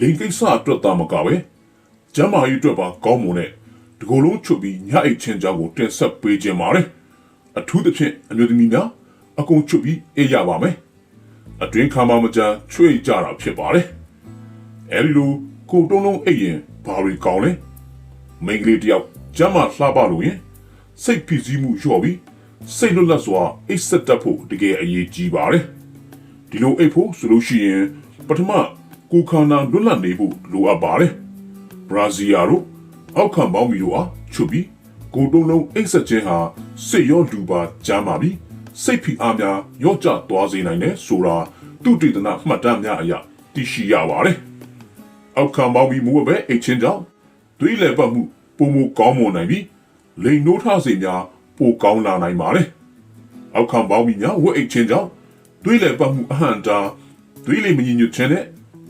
လိန်ကိစ္စအတွက်သားမကပဲကျမ်းမာရေးအတွက်ပါကောင်းမွန်တဲ့ဒီကိုယ်လုံးချုပ်ပြီးညအိတ်ချင်းကြောင်းကိုတင်ဆက်ပေးခြင်းပါတယ်အထူးသဖြင့်အမျိုးသမီးများအကုန်ချုပ်ပြီးအေးရပါမယ်အတွင်းခါမှမကြမ်းချွေကြတာဖြစ်ပါတယ်အဲဒီလိုကိုတုံးလုံးအိတ်ရင်ဘာတွေကောင်းလဲမိန်းကလေးတယောက်ကျမ်းမာလှပလို့ရင်စိတ်ဖိစီးမှုလျော့ပြီးစိတ်လွတ်လပ်စွာအိတ်ဆက်တတ်ဖို့တကယ်အရေးကြီးပါတယ်ဒီလိုအိတ်ဖို့ဆိုလို့ရှိရင်ပထမ ကိုယ်ခန္ဓာလွတ်လပ်နေဖို့လိုအပ်ပါတယ်ဘရာဇီးယာတို့အောက်ခံပေါင်းပြီးတော့အားချုပ်ပြီးကိုယ်တုံးလုံးအိတ်ဆက်ခြင်းဟာစိတ်ရောလူပါကျမ်းမာပြီးစိတ်ဖိအားများရော့ကျသွားစေနိုင်တယ်ဆိုတာသူတေသနာမှတ်တမ်းများအရသိရှိရပါတယ်အောက်ခံပေါင်းပြီးမူပဲအိတ်ချင်းကြောင့်သွေးလည်ပတ်မှုပုံမကောင်းမွန်နိုင်ပြီးလိန်နိုးထစေများပိုကောင်းလာနိုင်ပါတယ်အောက်ခံပေါင်းပြီးများဝက်အိတ်ချင်းကြောင့်သွေးလည်ပတ်မှုအဟံတာသွေးလေမညီညွတ်ခြင်းနဲ့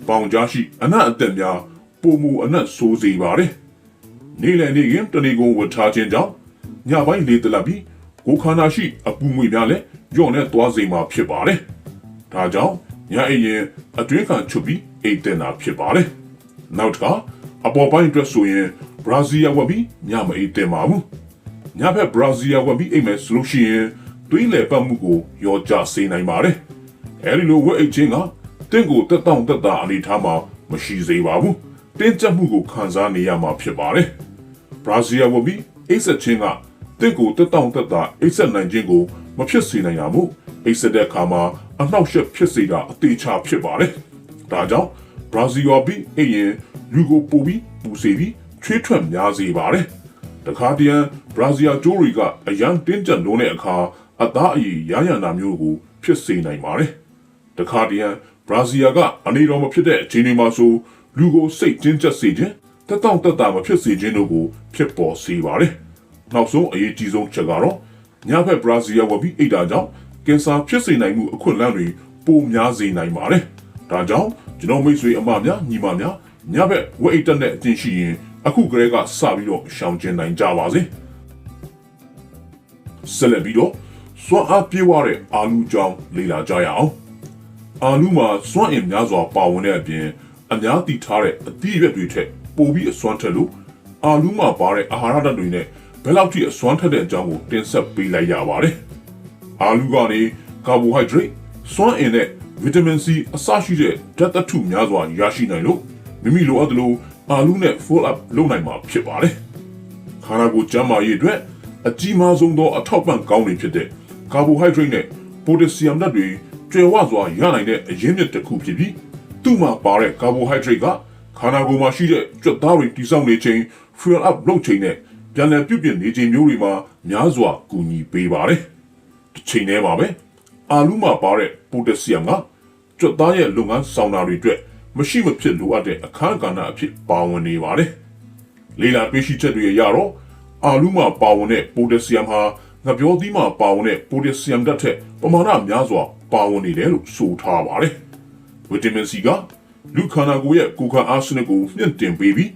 ပေါင်ကြားရှိအနတ်အသက်များပုံမအနတ်ဆိုးစေပါတယ်နေ့လည်နေ့ခင်တဏီကုံဝတ်ထားခြင်းကြောင့်ညပိုင်းလေးတလပ်ပြီးကိုယ်ခန္ဓာရှိအပူငွေများလည်းညော့နေသွားစေမှာဖြစ်ပါတယ်ဒါကြောင့်ညအိပ်ရင်အတွင်းခံချုပ်ပြီးအိတ်တင်တာဖြစ်ပါတယ်နောက်တစ်ခါအပေါ်ပိုင်းအတွက်ဆိုရင်ဘရာဇီးယာဝက်ပြီးညမအိတ်တင်ပါဘူးညဘက်ဘရာဇီးယာဝက်ပြီးအိတ်မယ်ဆိုလို့ရှိရင်သွေးလေပတ်မှုကိုရောကြစေနိုင်ပါတယ်အဲဒီလိုဝက်အိတ်ခြင်းက တင့်ကိုတက်တောင့်တက်တာအနေထားမှာမရှိစေပါဘူးတင်းကျပ်မှုကိုခံစားနေရမှာဖြစ်ပါတယ်ဘရာဇီးယာဝက်ပြီးအိတ်ဆက်ခြင်းကတင့်ကိုတက်တောင့်တက်တာအိတ်ဆက်နိုင်ခြင်းကိုမဖြစ်စေနိုင်ရမို့အိတ်ဆက်တဲ့အခါမှာအနှောက်အယှက်ဖြစ်စေတာအသေးချာဖြစ်ပါတယ်ဒါကြောင့်ဘရာဇီးယာပြီးအိတ်ရင်လူကိုပူပြီးပူစေပြီးချွေးထွက်များစေပါတယ်တခါတည်းဘရာဇီးယာကျိုးတွေကအရန်တင်းကျပ်လုံးတဲ့အခါအသားအရည်ရရနာမျိုးကိုဖြစ်စေနိုင်ပါတယ်တခါတည်း ဘရာဇီးယာကအနေတော်မဖြစ်တဲ့အချိန်တွေမှာဆိုလူကိုစိတ်တင်းကျပ်စေခြင်းတက်တောင့်တက်တာမဖြစ်စေခြင်းတို့ကိုဖြစ်ပေါ်စေပါတယ်နောက်ဆုံးအရေးကြီးဆုံးချက်ကတော့ညဘက်ဘရာဇီးယာဝပြီးအိတ်တာကြောင့်ကင်ဆာဖြစ်စေနိုင်မှုအခွင့်အလမ်းတွေပိုများစေနိုင်ပါတယ်ဒါကြောင့်ကျွန်တော်မိတ်ဆွေအမများညီမများညဘက်ဝက်အိတ်တက်တဲ့အကျင့်ရှိရင်အခုကလေးကစပြီးတော့ရှောင်ကျဉ်နိုင်ကြပါစေဆက်လက်ပြီးတော့စွမ်းအားပြေဝတဲ့အာလူကြောင်းလေ့လာကြရအောင် အာလူမှာစွမ်းအင်များစွာပါဝင်တဲ့အပြင်အများတည်ထားတဲ့အသီးရွက်တွေထက်ပိုပြီးအစွမ်းထက်လို့အာလူမှာပါတဲ့အာဟာရဓာတ်တွေနဲ့ဘယ်လောက်ထိအစွမ်းထက်တဲ့အကြောင်းကိုတင်ဆက်ပေးလိုက်ရပါတယ်အာလူကနေကာဘိုဟိုက်ဒရိတ်စွမ်းအင်နဲ့ဗီတာမင်စီအစရှိတဲ့ဓာတ်သတ္ထုများစွာရရှိနိုင်လို့မိမိလိုအပ်သလိုအာလူနဲ့ full up လုပ်နိုင်မှာဖြစ်ပါတယ်။ခန္ဓာကိုယ်ကျန်းမာရေးအတွက်အကြီးမားဆုံးသောအထောက်ပံ့ကောင်းတွေဖြစ်တဲ့ကာဘိုဟိုက်ဒရိတ်နဲ့ပိုတက်ဆီယမ်ဓာတ်တွေ ကျွယ်ဝစွာရနိုင်တဲ့အရင်းမြစ်တစ်ခုဖြစ်ပြီးသူ့မှာပါတဲ့ကာဘိုဟိုက်ဒရိတ်ကခန္ဓာကိုယ်မှာရှိတဲ့ကြွက်သားတွေတိစောက်နေခြင်း fuel up လုပ်ခြင်းနဲ့ပြန်လည်ပြုပြင်နေခြင်းမျိုးတွေမှာများစွာကူညီပေးပါတယ်။တစ်ချိန်တည်းမှာပဲအာလူမှာပါတဲ့ပိုတက်ဆီယမ်ကကြွက်သားရဲ့လုပ်ငန်းဆောင်တာတွေအတွက်မရှိမဖြစ်လိုအပ်တဲ့အခန်းကဏ္ဍအဖြစ်ပါဝင်နေပါတယ်။လေလာတွေ့ရှိချက်တွေအရတော့အာလူမှာပါဝင်တဲ့ပိုတက်ဆီယမ်ဟာ ငပြောသီးမှာပါဝင်တဲ့ပိုတက်ဆီယမ်ဓာတ်ထက်ပမာဏများစွာပါဝင်နေတယ်လို့ဆိုထားပါတယ်။ဗီတာမင်စီကလူခန္ဓာကိုယ်ရဲ့ကိုယ်ခံအားစနစ်ကိုမြင့်တင်ပေးပြီး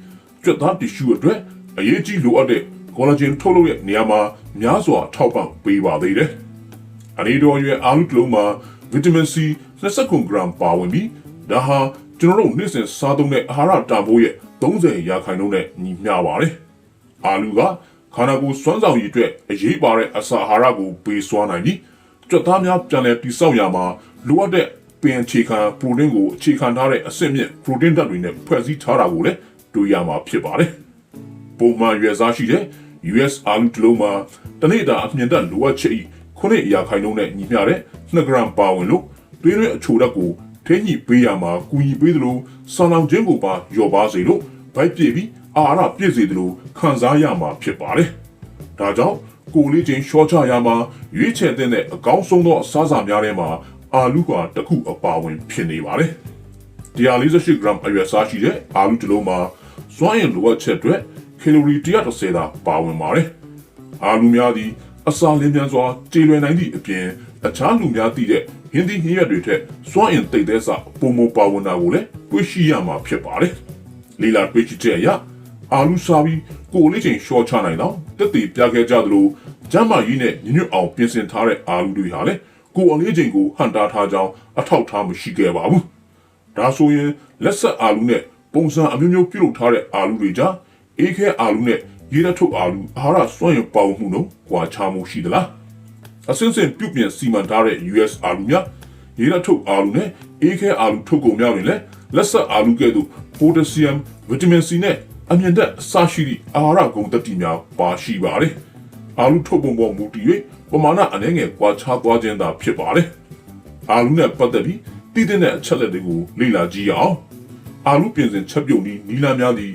ကြွက်သားတ िश ူအတွက်အရေးကြီးလိုအပ်တဲ့ collagen ထုတ်လုပ်တဲ့နေရာမှာများစွာထောက်ပံ့ပေးပါသေးတယ်။အနေတော်ရွယ်အာလူတစ်လုံးမှာဗီတာမင်စီ29 gram ပါဝင်ပြီးဒါဟာကျွန်တော်တို့နေ့စဉ်စားသုံးတဲ့အာဟာရတန်ဖိုးရဲ့30ရာခိုင်နှုန်းနဲ့ညီမျှပါတယ်။အာလူက ခန္ဓာကိုယ်စွမ်းဆောင်ရည်အတွက်အရေးပါတဲ့အစာအာဟာရကိုပေးစွမ်းနိုင်ပြီးကြွက်သားများပြန်လည်တိစောက်ရမှာလိုအပ်တဲ့ပင်အခြေခံပရိုတင်းကိုအခြေခံထားတဲ့အဆင့်မြင့်ပရိုတင်းဓာတ်တွေနဲ့ဖွဲ့စည်းထားတာကိုလည်းတွေ့ရမှာဖြစ်ပါတယ်။ပုံမှန်ရွယ်စားရှိတဲ့ US အာလူတစ်လုံးမှာတနေ့တာအမြင့်တက်လိုအပ်ချက်ဤ9ရာခိုင်နှုန်းနဲ့ညီမျှတဲ့2 gram ပါဝင်လို့သွေးရင်းအချိုဓာတ်ကိုထိညှိပေးရမှာကူညီပေးသလိုဆောင်းလောင်ခြင်းကိုပါလျော်ပါစေလို့ဗိုက်ပြည့်ပြီး အာဟာရပြည့်စေသလိုခံစားရမှာဖြစ်ပါတယ်။ဒါကြောင့်ကိုလေးချင်းရှော့ချရမှာရွေးချယ်တဲ့အကောင်းဆုံးသောအစားအစာများထဲမှာအာလူကတစ်ခုအပါဝင်ဖြစ်နေပါတယ်။148 gram အရွယ်စားရှိတဲ့အာလူတစ်လုံးမှာစွမ်းအင်လိုအပ်ချက်အတွက်ကီလိုရီ130သာပါဝင်ပါတယ်။အာလူများသည်အစာလင်းမြန်စွာကျေလွယ်နိုင်သည့်အပြင်အခြားလူများသိတဲ့ဟင်းသီးဟင်းရွက်တွေထက်စွမ်းအင်သိပ်တဲ့စာပုံမပါဝင်တာကိုလည်းတွေ့ရှိရမှာဖြစ်ပါတယ်။လီလာတွေ့ရှိတဲ့အရာ အာလူစားပြီးကိုလေးချင်းရှော့ချနိုင်တော့တက်တည်ပြခဲ့ကြသလိုကျမ်းမာရေးနဲ့ညညွတ်အောင်ပြင်ဆင်ထားတဲ့အာလူတွေဟာလည်းကိုအလေးချိန်ကိုဟန်တာထားကြောင်းအထောက်ထားမရှိခဲ့ပါဘူး။ဒါဆိုရင်လက်ဆက်အာလူနဲ့ပုံစံအမျိုးမျိုးပြုလုပ်ထားတဲ့အာလူတွေကြားအေးခဲအာလူနဲ့ရေလက်ထုတ်အာလူအာဟာရစွန့်ရင်ပေါမှုတော့ကွာခြားမှုရှိသလားအစင်းစင်ပြုပြင်စီမံထားတဲ့ US အာလူများရေလက်ထုတ်အာလူနဲ့အေးခဲအာလူထုတ်ကုန်များတွင်လည်းလက်ဆက်အာလူကဲ့သို့ပိုတက်ဆီယမ်ဗီတာမင် C နဲ့ အမြင့်တက်အစရှိသည့်အာဟာရကုန်သတ္တိများပါရှိပါတယ်အာလူထုတ်ပုံပေါ်မူတည်၍ပမာဏအနည်းငယ်ကွာခြားသွားခြင်းသာဖြစ်ပါတယ်အာလူနဲ့ပတ်သက်ပြီးတည်တဲ့အချက်လက်တွေကိုလေ့လာကြည့်ရအောင်အာလူပြင်စင်ချက်ပြုတ်နီးနီလာများသည်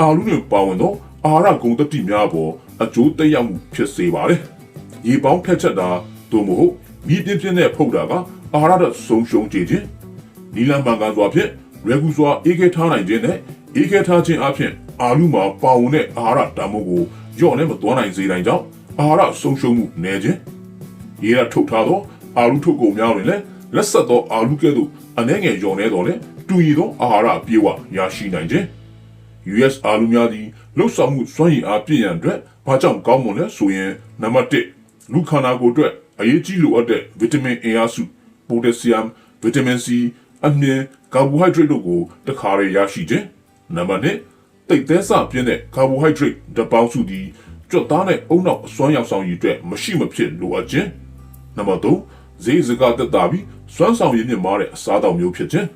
အာလူနှင့်ပါဝင်သောအာဟာရဂုဏ်သတ္တိများပေါ်အကျိုးသက်ရောက်မှုဖြစ်စေပါတယ်။ရေပေါင်းထက်ချက်တာသို့မဟုတ်မြည်ပြင်းပြင်းနဲ့ဖုတ်တာကအာဟာရတဲ့ဆုံးရှုံးစေခြင်းနီလာမှန်ကန်စွာဖြင့်ရဂူစွာအေးခဲထားနိုင်ခြင်းနဲ့အေးခဲထားခြင်းအပြင် အာလူမှာပါဝင်တဲ့အာဟာရဓာတ်မို့ကိုညော့နဲ့မသွမ်းနိုင်စေတိုင်းကြောင့်အာဟာရဆုံးရှုံးမှုနည်းခြင်းရေရထုတ်ထားသောအာလူထုတ်ကုန်များတွင်လည်းလက်ဆက်သောအာလူကဲ့သို့အနှဲငယ်ညော်နေတော်လဲတူရည်သောအာဟာရအပြည့်အဝရရှိနိုင်ခြင်း US အာလူများသည်လှုပ်ဆောင်မှုစွမ်းရည်အားပြည့်ရန်အတွက်ဘာကြောင့်ကောင်းမွန်လဲဆိုရင်နံပါတ်1လူခန္ဓာကိုယ်အတွက်အရေးကြီးလိုအပ်တဲ့ဗီတာမင်အင်အားစုပိုတက်ဆီယမ်ဗီတာမင် C အမြင်ကာဘိုဟိုက်ဒရိတ်တို့ကိုတခါရရရှိခြင်းနံပါတ်2 တိတ်သေးစပြင်းတဲ့ကာဘိုဟိုက်ဒရိတ်ဓာတ်ပေါင်းစုသည်ကြွတ်သားနဲ့အုံနောက်အစွမ်းရောက်ဆောင်ရည်အတွက်မရှိမဖြစ်လိုအပ်ခြင်းနံပါတ်3ဈေးစကားတက်တာပြီးစွမ်းဆောင်ရည်မြင့်မားတဲ့အစားအသောက်မျိုးဖြစ်ခြင်း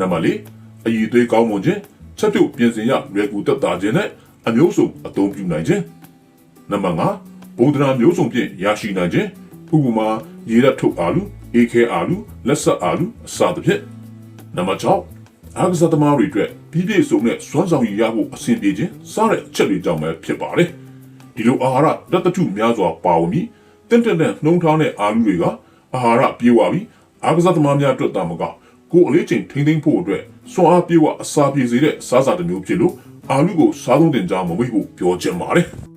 နံပါတ်4အည်သွေးကောင်းမွန်ခြင်းချက်ပြုတ်ပြင်ဆင်ရလွယ်ကူတက်တာခြင်းနဲ့အမျိုးစုံအသုံးပြုနိုင်ခြင်းနံပါတ်5ဘုံဒရာမျိုးစုံဖြင့်ရရှိနိုင်ခြင်းဥပမာရေရက်ထုတ်အာလူအေခဲအာလူလက်ဆက်အာလူအစသဖြင့်နံပါတ်6 အားကစားသမားတွေအတွက်ပြီးပြည့်စုံတဲ့စွမ်းဆောင်ရည်ရဖို့အဆင်ပြေခြင်းစတဲ့အချက်တွေကြောင့်ပဲဖြစ်ပါတယ်ဒီလိုအာဟာရလက်တထုများစွာပါဝင်ပြီးတင့်တယ်တဲ့နှုံထားတဲ့အာလူတွေကအာဟာရပြေဝပြီးအားကစားသမားများအတွက်တာမကကိုယ်အလေးချိန်ထိမ့်သိမ့်ဖို့အတွက်စွမ်းအားပြေဝအစာပြေစေတဲ့စားစာတစ်မျိုးဖြစ်လို့အာလူကိုစားသုံးတင်ကြမမေ့ဖို့ပြောချင်ပါတယ်